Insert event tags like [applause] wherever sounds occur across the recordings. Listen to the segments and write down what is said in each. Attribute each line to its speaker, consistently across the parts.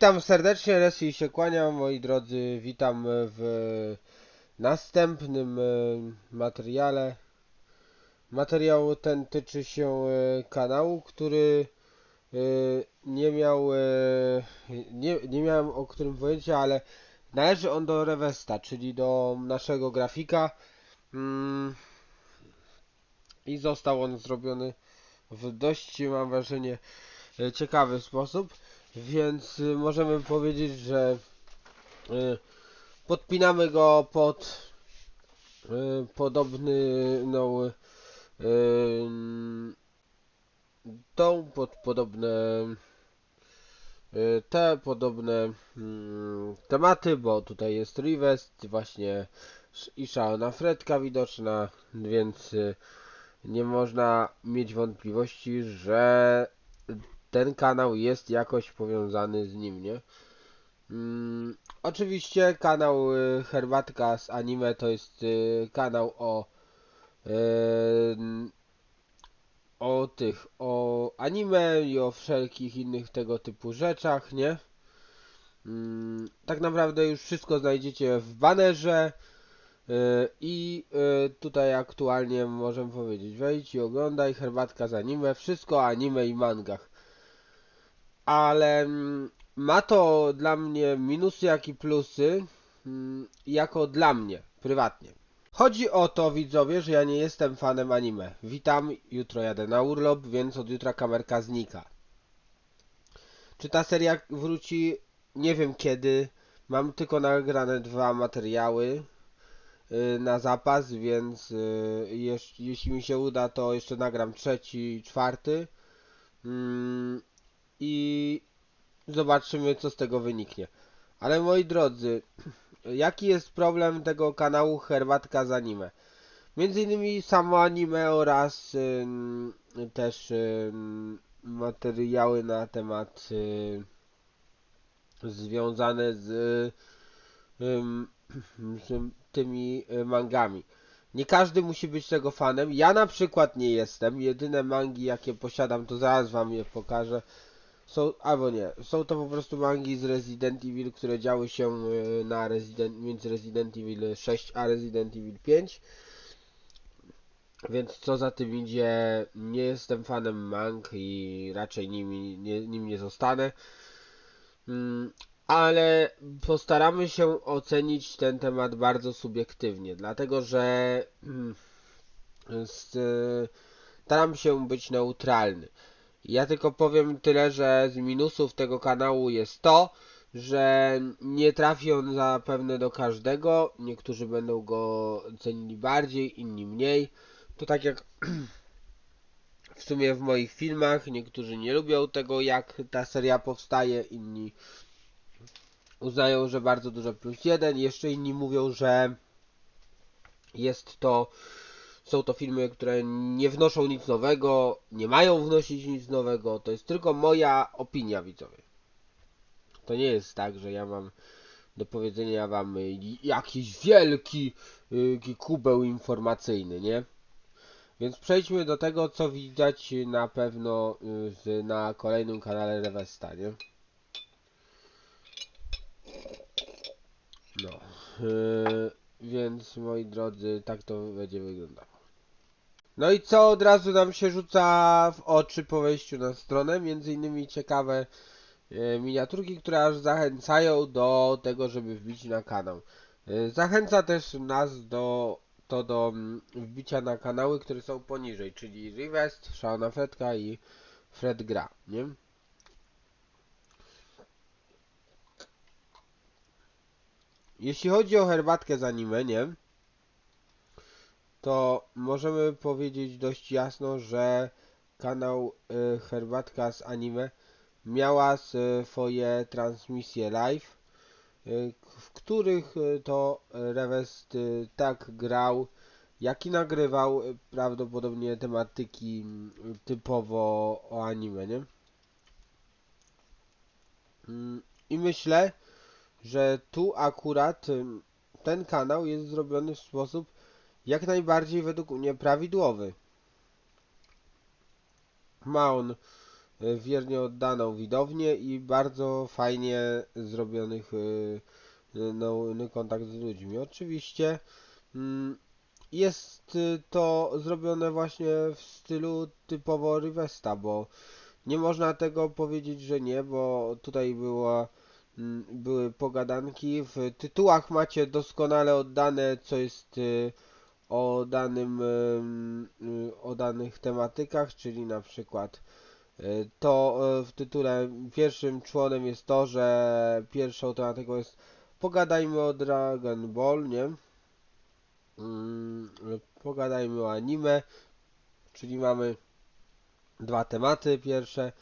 Speaker 1: Witam serdecznie, Resi się kłaniam, moi drodzy. Witam w następnym e, materiale. Materiał ten tyczy się e, kanału, który e, nie miał, nie, nie miałem o którym pojęcia, ale należy on do Revesta, czyli do naszego grafika. Mm, I został on zrobiony w dość, mam wrażenie, ciekawy sposób. Więc y, możemy powiedzieć, że y, podpinamy go pod y, podobną y, tą, pod podobne te podobne mm, tematy, bo tutaj jest Rivest, właśnie i szalona Fredka widoczna, więc nie można mieć wątpliwości, że ten kanał jest jakoś powiązany z nim, nie? Mm, oczywiście kanał y, Herbatka z anime to jest y, kanał o y, o tych, o anime i o wszelkich innych tego typu rzeczach, nie? Mm, tak naprawdę już wszystko znajdziecie w banerze y, i y, tutaj aktualnie możemy powiedzieć wejdź i oglądaj Herbatka z anime, wszystko o anime i mangach ale mm, ma to dla mnie minusy, jak i plusy, mm, jako dla mnie, prywatnie. Chodzi o to, widzowie, że ja nie jestem fanem anime. Witam, jutro jadę na urlop, więc od jutra kamerka znika. Czy ta seria wróci? Nie wiem kiedy. Mam tylko nagrane dwa materiały y, na zapas, więc y, jeśli mi się uda, to jeszcze nagram trzeci czwarty. I zobaczymy, co z tego wyniknie. Ale moi drodzy, jaki jest problem tego kanału Herbatka z anime? Między innymi samo anime oraz też materiały na temat związane z, z tymi y, mangami. Nie każdy musi być tego fanem. Ja na przykład nie jestem. Jedyne mangi, jakie posiadam, to zaraz wam je pokażę są, albo nie, są to po prostu mangi z Resident Evil, które działy się y, na Resident, między Resident Evil 6 a Resident Evil 5. Więc co za tym idzie, nie jestem fanem mang i raczej nimi, nie, nim nie zostanę. Mm, ale postaramy się ocenić ten temat bardzo subiektywnie, dlatego że mm, staram się być neutralny. Ja tylko powiem tyle, że z minusów tego kanału jest to, że nie trafi on zapewne do każdego. Niektórzy będą go cenili bardziej, inni mniej. To tak jak [clears throat] w sumie w moich filmach. Niektórzy nie lubią tego, jak ta seria powstaje, inni uznają, że bardzo dużo plus jeden. Jeszcze inni mówią, że jest to są to filmy, które nie wnoszą nic nowego, nie mają wnosić nic nowego. To jest tylko moja opinia, widzowie. To nie jest tak, że ja mam do powiedzenia wam jakiś wielki y, kubeł informacyjny, nie? Więc przejdźmy do tego, co widać na pewno y, na kolejnym kanale Revesta, nie? No. Yy, więc moi drodzy, tak to będzie wyglądało. No i co od razu nam się rzuca w oczy po wejściu na stronę? Między innymi ciekawe e, miniaturki, które aż zachęcają do tego, żeby wbić na kanał. E, Zachęca też nas do to do mm, wbicia na kanały, które są poniżej, czyli Rivest, Szalona Fredka i Fred Gra, nie? Jeśli chodzi o herbatkę z anime, nie? To możemy powiedzieć dość jasno, że kanał y, Herbatka z anime miała swoje transmisje live, y, w których y, to Revest y, tak grał, jak i nagrywał prawdopodobnie tematyki mm, typowo o anime, nie? Mm, I myślę, że tu akurat ten kanał jest zrobiony w sposób jak najbardziej według mnie prawidłowy. Ma on e, wiernie oddaną widownię i bardzo fajnie zrobionych e, no, no, kontakt z ludźmi. Oczywiście mm, jest to zrobione właśnie w stylu typowo Rivesta, bo nie można tego powiedzieć, że nie, bo tutaj było, mm, były pogadanki. W tytułach macie doskonale oddane, co jest o danym o danych tematykach, czyli na przykład to w tytule pierwszym członem jest to, że pierwszą tematyką jest pogadajmy o Dragon Ball, nie? Mm, pogadajmy o anime, czyli mamy dwa tematy pierwsze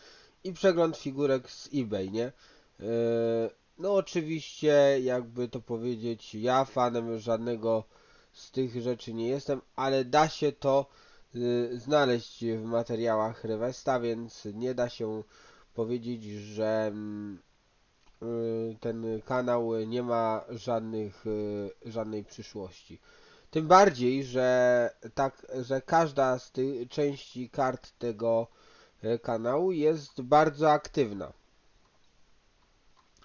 Speaker 1: i przegląd figurek z eBay, nie? E, no oczywiście, jakby to powiedzieć, ja fanem żadnego z tych rzeczy nie jestem, ale da się to y, znaleźć w materiałach Revesta, więc nie da się powiedzieć, że mm, y, ten kanał nie ma żadnych, y, żadnej przyszłości. Tym bardziej, że tak, że każda z tych części kart tego e, kanału jest bardzo aktywna.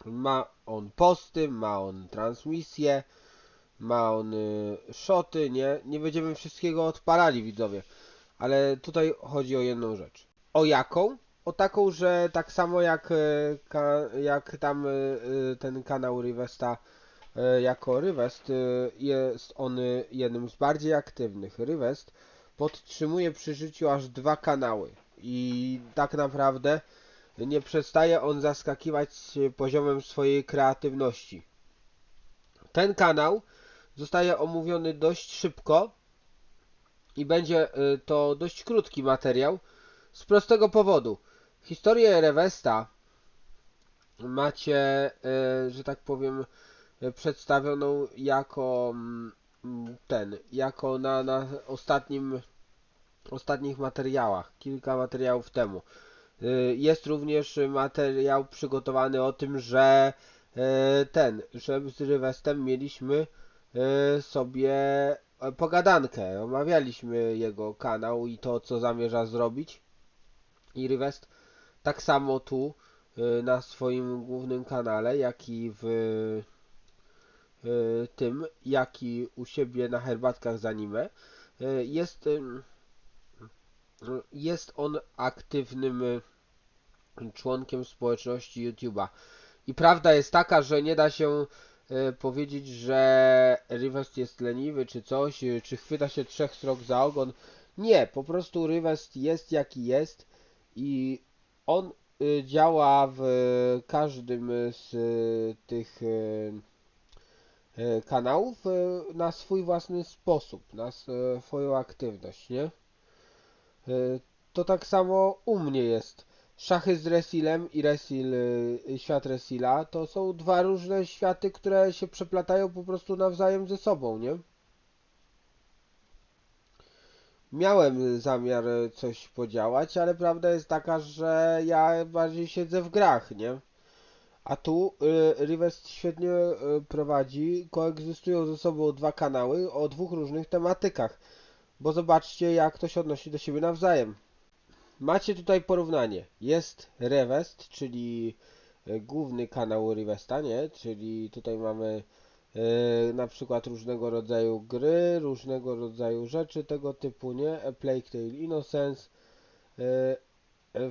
Speaker 1: Ma on posty, ma on transmisje, ma on y, shoty, nie? Nie będziemy wszystkiego odpalali, widzowie. Ale tutaj chodzi o jedną rzecz. O jaką? O taką, że tak samo jak, e, jak tam y, ten kanał Rivesta E, jako Rivest e, jest on jednym z bardziej aktywnych. Rivest podtrzymuje przy życiu aż dwa kanały i tak naprawdę nie przestaje on zaskakiwać poziomem swojej kreatywności. Ten kanał zostaje omówiony dość szybko i będzie e, to dość krótki materiał z prostego powodu. Historię Revesta macie, że tak powiem, przedstawioną jako mm, ten, jako na, na ostatnim, ostatnich materiałach, kilka materiałów temu. Y, jest również materiał przygotowany o tym, że y, ten, że z Rywestem mieliśmy y, sobie pogadankę. Omawialiśmy jego kanał i to, co zamierza zrobić. I Rywest tak samo tu na swoim głównym kanale, jak i w E, tym, jaki u siebie na herbatkach z anime. E, jest, jest on aktywnym członkiem społeczności YouTube'a. I prawda jest taka, że nie da się e, powiedzieć, że Rivest jest leniwy czy coś, czy chwyta się trzech srok za ogon. Nie, po prostu Rivest jest jaki jest i on działa w każdym z tych kanałów na swój własny sposób, na swoją aktywność, nie? To tak samo u mnie jest. Szachy z Resilem i Resil, świat Resila to są dwa różne światy, które się przeplatają po prostu nawzajem ze sobą, nie? Miałem zamiar coś podziałać, ale prawda jest taka, że ja bardziej siedzę w grach, nie? A tu y, Rivest świetnie y, prowadzi, koegzystują ze sobą dwa kanały o dwóch różnych tematykach. Bo zobaczcie, jak to się odnosi do siebie nawzajem. Macie tutaj porównanie. Jest Revest, czyli y, główny kanał Rivesta, nie? Czyli tutaj mamy na przykład różnego rodzaju gry, różnego rodzaju rzeczy tego typu, nie? A Plague Tale Innocence,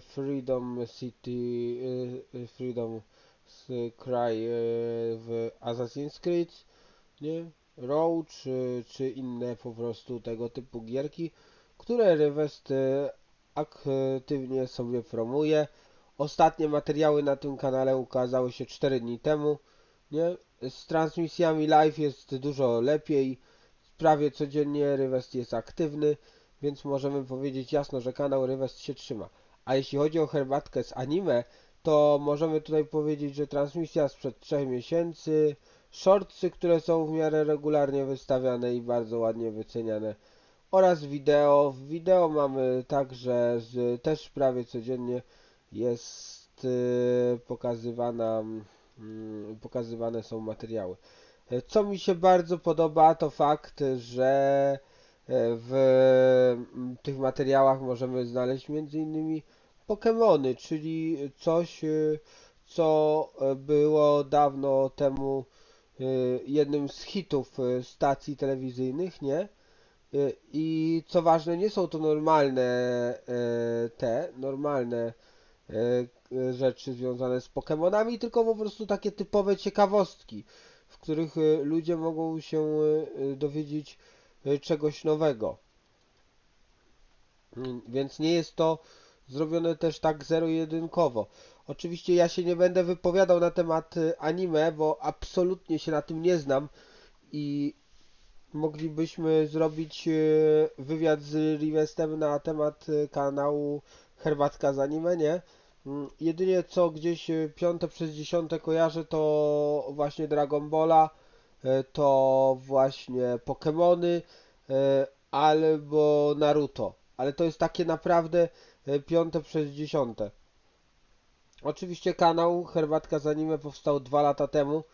Speaker 1: Freedom City, Freedom Cry e, w Assassin's Creed, nie? Row czy, czy inne po prostu tego typu gierki, które Revest e, aktywnie sobie promuje. Ostatnie materiały na tym kanale ukazały się 4 dni temu. Nie? Z transmisjami live jest dużo lepiej. Prawie codziennie Revest jest aktywny, więc możemy powiedzieć jasno, że kanał Revest się trzyma. A jeśli chodzi o herbatkę z anime, to możemy tutaj powiedzieć, że transmisja sprzed 3 miesięcy, shortsy, które są w miarę regularnie wystawiane i bardzo ładnie wyceniane oraz wideo. W wideo mamy także z, też prawie codziennie jest y, pokazywana, y, pokazywane są materiały. Co mi się bardzo podoba to fakt, że w tych materiałach możemy znaleźć m.in Pokémony, czyli coś, y, co y, było dawno temu y, jednym z hitów stacji telewizyjnych, nie? Y, I co ważne, nie są to normalne y, te, normalne y, rzeczy związane z Pokémonami, tylko po prostu takie typowe ciekawostki, w których ludzie mogą się dowiedzieć czegoś nowego. Mm, Więc nie jest to zrobione też tak zero-jedynkowo. Oczywiście ja się nie będę wypowiadał na temat anime, bo absolutnie się na tym nie znam i moglibyśmy zrobić y, wywiad z Rivestem na temat y, kanału Herbatka z anime, nie? Mm, Jedynie co gdzieś y, piąte przez dziesiąte kojarzę to właśnie Dragon Balla, to właśnie Pokemony y, albo Naruto. Ale to jest takie naprawdę piąte przez dziesiąte. Oczywiście kanał Herbatka z anime powstał dwa lata temu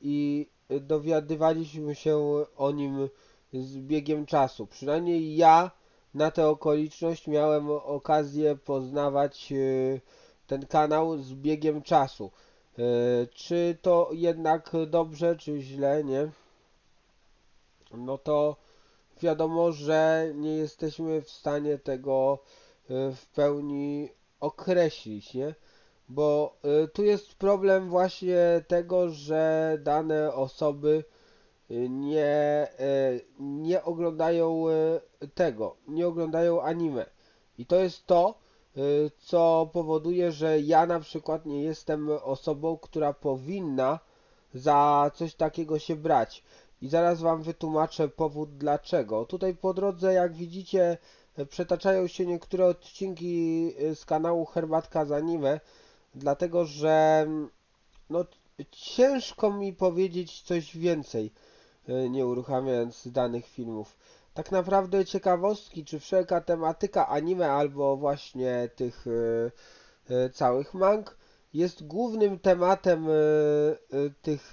Speaker 1: i dowiadywaliśmy się o nim z biegiem czasu. Przynajmniej ja na tę okoliczność miałem okazję poznawać y, ten kanał z biegiem czasu. Y, Czy to jednak dobrze, czy źle, nie? No to wiadomo, że nie jesteśmy w stanie tego y, w pełni określić, nie? Bo y, tu jest problem właśnie tego, że dane osoby y, nie, y, nie oglądają tego, nie oglądają anime. I to jest to, co powoduje, że ja na przykład nie jestem osobą, która powinna za coś takiego się brać. I zaraz Wam wytłumaczę powód dlaczego. Tutaj po drodze, jak widzicie, przetaczają się niektóre odcinki z kanału Herbatka z anime, dlatego że no, ciężko mi powiedzieć coś więcej, y, nie uruchamiając danych filmów. Tak naprawdę ciekawostki, czy wszelka tematyka anime albo właśnie tych y, y, całych mang jest głównym tematem tych,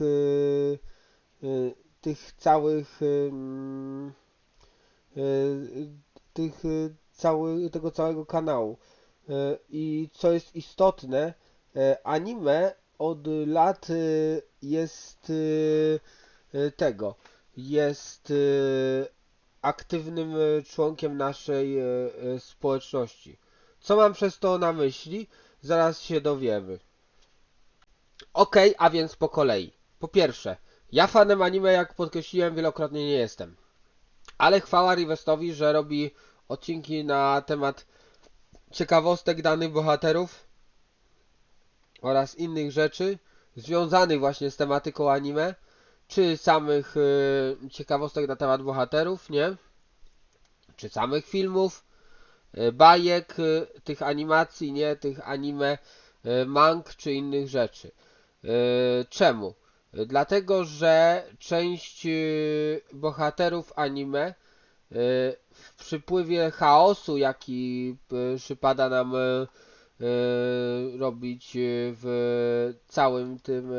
Speaker 1: tych całych mm, tych cały, tego całego kanału. I co jest istotne, anime od lat y, jest y, tego, jest aktywnym członkiem naszej społeczności. Co mam przez to na myśli? Zaraz się dowiemy. Okej, a więc po kolei. Po pierwsze, ja fanem anime, jak podkreśliłem wielokrotnie, nie jestem. Ale chwała Rivestowi, że robi odcinki na temat ciekawostek danych bohaterów oraz innych rzeczy związanych właśnie z tematyką anime, czy samych y, ciekawostek na temat bohaterów, nie? Czy samych filmów, y, bajek, y, tych animacji, nie? Tych anime, y, mang, czy innych rzeczy. Y, czemu? Dlatego, że część y, bohaterów anime y, w przypływie chaosu, jaki y, przypada nam y, robić y, w całym tym, y,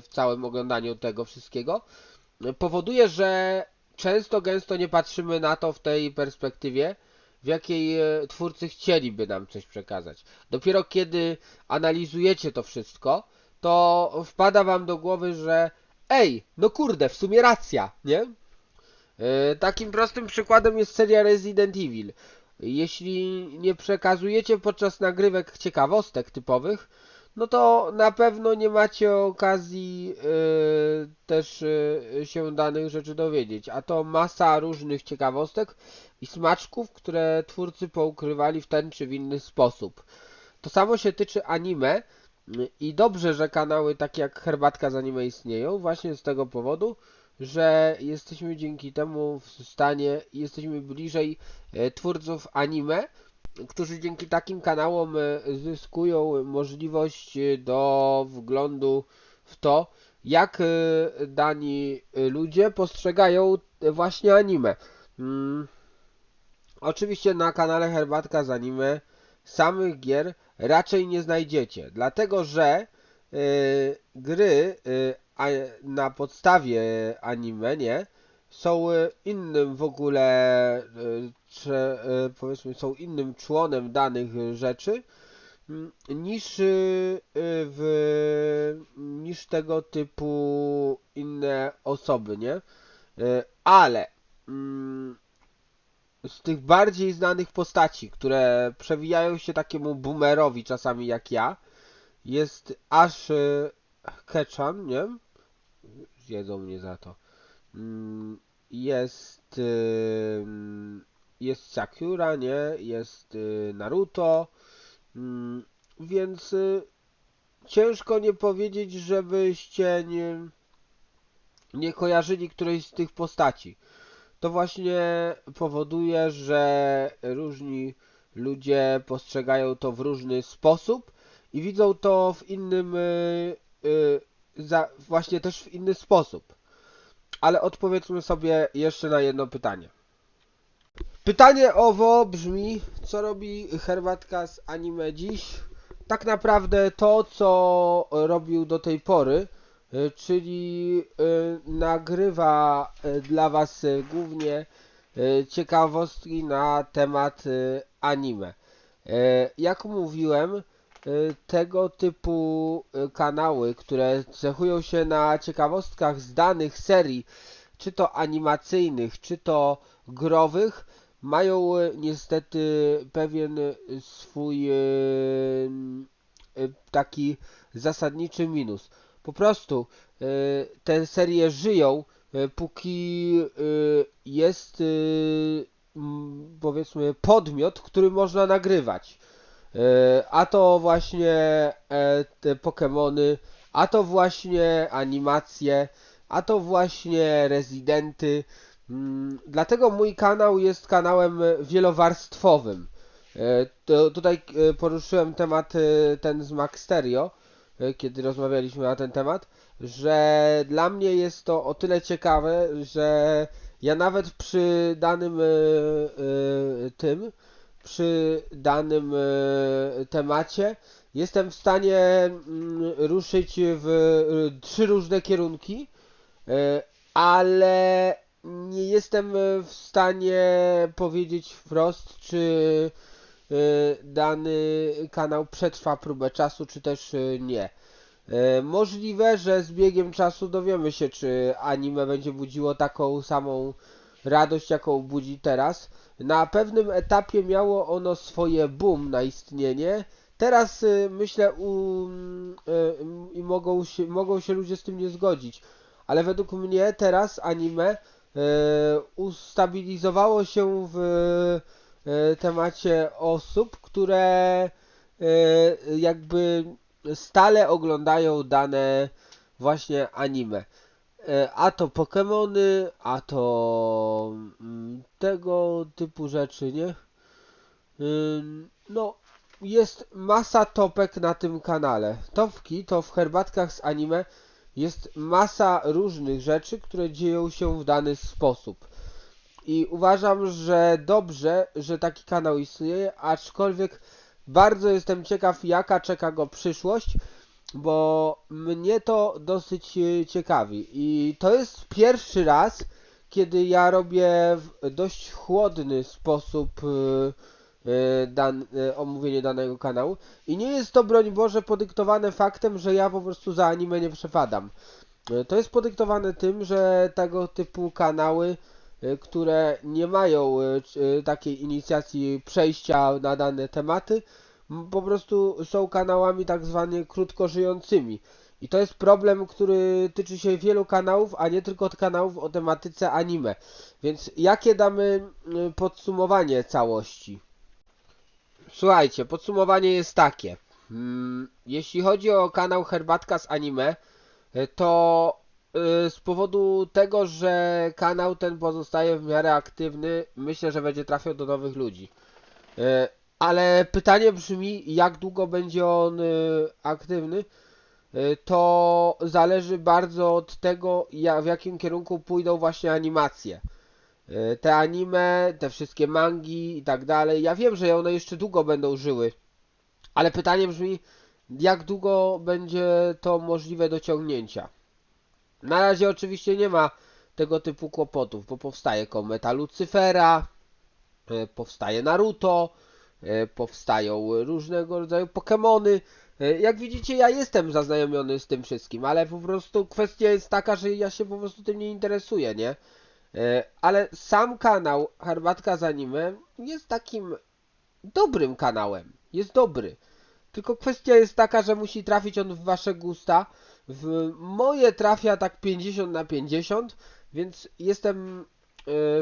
Speaker 1: w całym oglądaniu tego wszystkiego, powoduje, że często, gęsto nie patrzymy na to w tej perspektywie, w jakiej e, twórcy chcieliby nam coś przekazać. Dopiero kiedy analizujecie to wszystko, to wpada wam do głowy, że ej, no kurde, w sumie racja, nie? E, Takim prostym przykładem jest seria Resident Evil. Jeśli nie przekazujecie podczas nagrywek ciekawostek typowych, no to na pewno nie macie okazji e, też e, się danych rzeczy dowiedzieć. A to masa różnych ciekawostek i smaczków, które twórcy poukrywali w ten czy w inny sposób. To samo się tyczy anime i dobrze, że kanały takie jak Herbatka z anime istnieją, właśnie z tego powodu, że jesteśmy dzięki temu w stanie, jesteśmy bliżej e, twórców anime, którzy dzięki takim kanałom e, zyskują możliwość e, do wglądu w to, jak dani ludzie postrzegają właśnie anime. Mm. Oczywiście na kanale Herbatka z anime samych gier raczej nie znajdziecie, dlatego że gry na podstawie anime, nie, są e, innym w ogóle, e, trze- e, powiedzmy, są innym członem danych e, rzeczy mm, niż, e, w, niż tego typu inne osoby, nie? E, Ale mm, z tych bardziej znanych postaci, które przewijają się takiemu boomerowi czasami jak ja, jest Ash e, Ketchum, nie? Zjedzą mnie za to. Mm, Jest jest Sakura, nie? Jest y, Naruto. Mm, Więc y, ciężko nie powiedzieć, żebyście nie, nie kojarzyli którejś z tych postaci. To właśnie powoduje, że różni ludzie postrzegają to w różny sposób i widzą to w innym, y, za, właśnie też w inny sposób. Ale odpowiedzmy sobie jeszcze na jedno pytanie. Pytanie owo brzmi, co robi herbatka z anime dziś? Tak naprawdę to, co robił do tej pory, y, czyli y, nagrywa y, dla Was głównie ciekawostki na temat anime. Jak mówiłem, tego typu y, kanały, które cechują się na ciekawostkach z danych serii, czy to animacyjnych, czy to growych, mają y, niestety pewien y, swój y, y, taki zasadniczy minus. Po prostu y, te serie żyją, y, póki y, jest y, powiedzmy podmiot, który można nagrywać. Y, A to właśnie e, te Pokemony, a to właśnie animacje, a to właśnie rezydenty. Mm, Dlatego mój kanał jest kanałem wielowarstwowym. E, To tutaj e, poruszyłem temat e, ten z Max Stereo, e, kiedy rozmawialiśmy na ten temat, że dla mnie jest to o tyle ciekawe, że ja nawet przy danym e, e, tym, przy danym e, temacie jestem w stanie mm, ruszyć w e, trzy różne kierunki, e, ale nie jestem w stanie powiedzieć wprost, czy dany kanał przetrwa próbę czasu, czy też nie. Możliwe, że z biegiem czasu dowiemy się, czy anime będzie budziło taką samą radość, jaką budzi teraz. Na pewnym etapie miało ono swoje boom na istnienie. Teraz y, myślę u, y, i mogą się, mogą się ludzie z tym nie zgodzić, ale według mnie teraz anime y, ustabilizowało się w y, temacie osób, które y, jakby stale oglądają dane właśnie anime. E, A to Pokemony, a to mm, tego typu rzeczy, nie? No, jest masa topek na tym kanale. Topki to w herbatkach z anime jest masa różnych rzeczy, które dzieją się w dany sposób. I uważam, że dobrze, że taki kanał istnieje, aczkolwiek bardzo jestem ciekaw, jaka czeka go przyszłość, bo mnie to dosyć e, ciekawi. I to jest pierwszy raz, kiedy ja robię w dość chłodny sposób e, e, dan, omówienie danego kanału. I nie jest to, broń Boże, podyktowane faktem, że ja po prostu za anime nie przepadam. To jest podyktowane tym, że tego typu kanały, które nie mają takiej inicjacji przejścia na dane tematy, po prostu są kanałami tak zwanie krótko żyjącymi. I to jest problem, który tyczy się wielu kanałów, a nie tylko kanałów o tematyce anime. Więc jakie damy y, podsumowanie całości? Słuchajcie, podsumowanie jest takie. Mm, Jeśli chodzi o kanał Herbatka z anime, y, to y, z powodu tego, że kanał ten pozostaje w miarę aktywny, myślę, że będzie trafiał do nowych ludzi. Ale pytanie brzmi, jak długo będzie on y, aktywny? Y, To zależy bardzo od tego, w jakim kierunku pójdą właśnie animacje. Y, Te anime, te wszystkie mangi i tak dalej. Ja wiem, że one jeszcze długo będą żyły, ale pytanie brzmi, jak długo będzie to możliwe do ciągnięcia. Na razie oczywiście nie ma tego typu kłopotów, bo powstaje kometa Lucyfera, powstaje Naruto, powstają różnego rodzaju Pokémony. E, Jak widzicie, ja jestem zaznajomiony z tym wszystkim, ale po prostu kwestia jest taka, że ja się po prostu tym nie interesuję, nie? E, Ale sam kanał Herbatka z Anime jest takim dobrym kanałem. Jest dobry. Tylko kwestia jest taka, że musi trafić on w wasze gusta. W moje trafia tak 50 na 50, więc jestem e,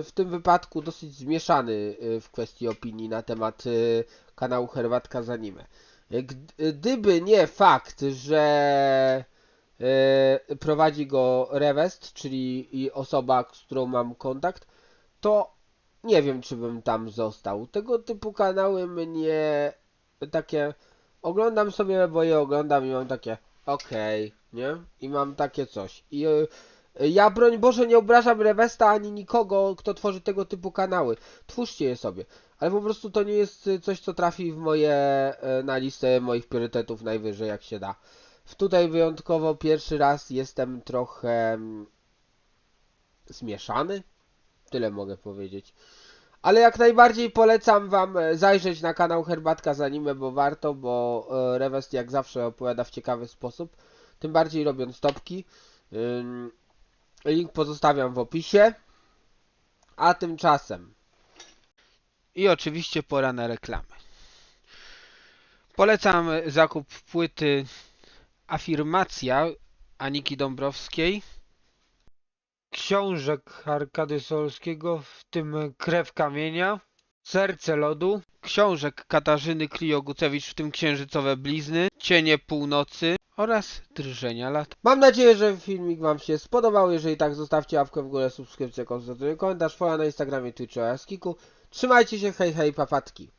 Speaker 1: w tym wypadku dosyć zmieszany e, w kwestii opinii na temat e, kanału Herbatka z Anime. E, gd- Gdyby nie fakt, że e, prowadzi go Revest, czyli osoba, z którą mam kontakt, to nie wiem, czy bym tam został. Tego typu kanały mnie takie oglądam sobie, bo je oglądam i mam takie okej, nie? I mam takie coś. I e, ja broń Boże nie obrażam Revesta ani nikogo, kto tworzy tego typu kanały. Twórzcie je sobie. Ale po prostu to nie jest y, coś, co trafi w moje e, na listę moich priorytetów najwyżej jak się da. Tutaj wyjątkowo pierwszy raz jestem trochę mm, zmieszany. Tyle mogę powiedzieć. Ale jak najbardziej polecam wam e, zajrzeć na kanał Herbatka z Anime, bo warto, bo e, Revest jak zawsze opowiada w ciekawy sposób. Tym bardziej robiąc topki. Link pozostawiam w opisie. A tymczasem
Speaker 2: I oczywiście pora na reklamy. Polecam zakup płyty Afirmacja Aniki Dąbrowskiej, książek Arkady Solskiego, w tym Krew Kamienia, Serce Lodu, książek Katarzyny Kliogucewicz, w tym Księżycowe Blizny, Cienie Północy oraz Drżenia Lat.
Speaker 1: Mam nadzieję, że filmik Wam się spodobał. Jeżeli tak, zostawcie łapkę w górę, subskrypcję, komentarz, follow na Instagramie, Twitchu oraz Kiku. Trzymajcie się, hej, hej, papatki.